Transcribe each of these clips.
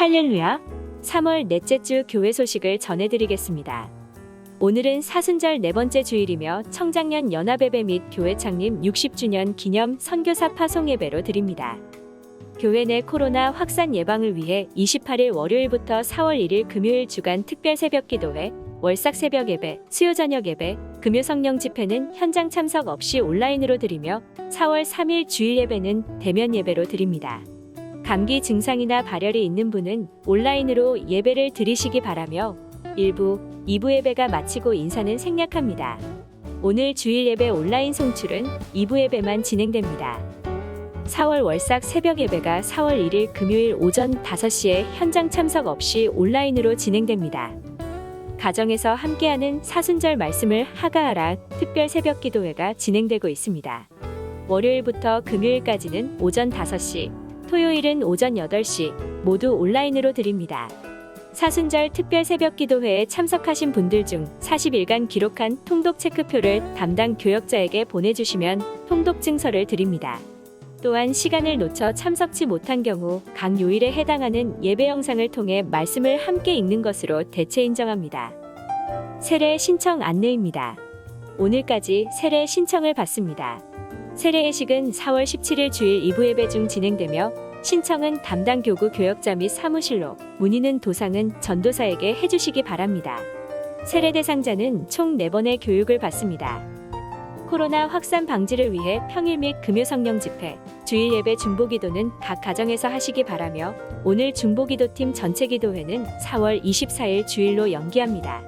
할렐루야! 3월 넷째 주 교회 소식을 전해드리겠습니다. 오늘은 사순절 네 번째 주일이며 청장년 연합예배 및 교회 창립 60주년 기념 선교사 파송 예배로 드립니다. 교회 내 코로나 확산 예방을 위해 28일 월요일부터 4월 1일 금요일 주간 특별 새벽 기도회, 월삭 새벽 예배, 수요 저녁 예배, 금요 성령 집회는 현장 참석 없이 온라인으로 드리며 4월 3일 주일 예배는 대면 예배로 드립니다. 감기 증상이나 발열이 있는 분은 온라인으로 예배를 드리시기 바라며 일부, 2부 예배가 마치고 인사는 생략합니다. 오늘 주일 예배 온라인 송출은 2부 예배만 진행됩니다. 4월 월삭 새벽 예배가 4월 1일 금요일 오전 5시에 현장 참석 없이 온라인으로 진행됩니다. 가정에서 함께하는 사순절 말씀을 하가하라 특별 새벽 기도회가 진행되고 있습니다. 월요일부터 금요일까지는 오전 5시, 토요일은 오전 8시 모두 온라인으로 드립니다. 사순절 특별 새벽 기도회에 참석하신 분들 중 40일간 기록한 통독 체크표를 담당 교역자에게 보내주시면 통독 증서를 드립니다. 또한 시간을 놓쳐 참석치 못한 경우 각 요일에 해당하는 예배 영상을 통해 말씀을 함께 읽는 것으로 대체 인정합니다. 세례 신청 안내입니다. 오늘까지 세례 신청을 받습니다. 세례 예식은 4월 17일 주일 2부 예배 중 진행되며 신청은 담당 교구 교역자 및 사무실로 문의는 도상은 전도사에게 해주시기 바랍니다. 세례 대상자는 총 4번의 교육을 받습니다. 코로나 확산 방지를 위해 평일 및 금요 성령 집회, 주일 예배 중보 기도는 각 가정에서 하시기 바라며 오늘 중보 기도팀 전체 기도회는 4월 24일 주일로 연기합니다.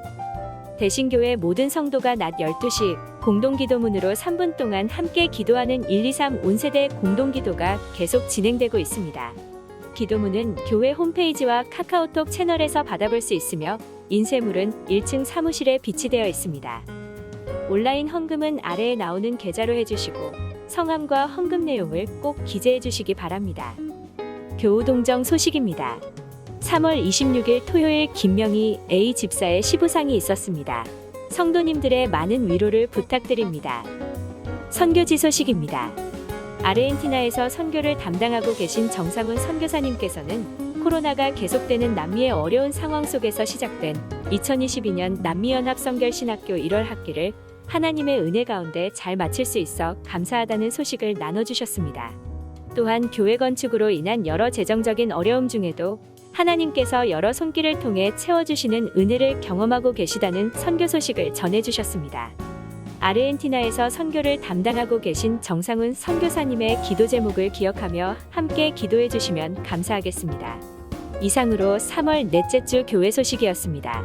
대신교회 모든 성도가 낮 12시 공동기도문으로 3분 동안 함께 기도하는 123 온세대 공동기도가 계속 진행되고 있습니다. 기도문은 교회 홈페이지와 카카오톡 채널에서 받아볼 수 있으며 인쇄물은 1층 사무실에 비치되어 있습니다. 온라인 헌금은 아래에 나오는 계좌로 해주시고 성함과 헌금 내용을 꼭 기재해 주시기 바랍니다. 교우동정 소식입니다. 3월 26일 토요일 김명희 A 집사의 시부상이 있었습니다. 성도님들의 많은 위로를 부탁드립니다. 선교지 소식입니다. 아르헨티나에서 선교를 담당하고 계신 정상훈 선교사님께서는 코로나가 계속되는 남미의 어려운 상황 속에서 시작된 2022년 남미연합 선결신학교 1월 학기를 하나님의 은혜 가운데 잘 마칠 수 있어 감사하다는 소식을 나눠주셨습니다. 또한 교회 건축으로 인한 여러 재정적인 어려움 중에도 하나님께서 여러 손길을 통해 채워주시는 은혜를 경험하고 계시다는 선교 소식을 전해주셨습니다. 아르헨티나에서 선교를 담당하고 계신 정상훈 선교사님의 기도 제목을 기억하며 함께 기도해 주시면 감사하겠습니다. 이상으로 3월 넷째 주 교회 소식이었습니다.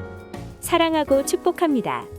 사랑하고 축복합니다.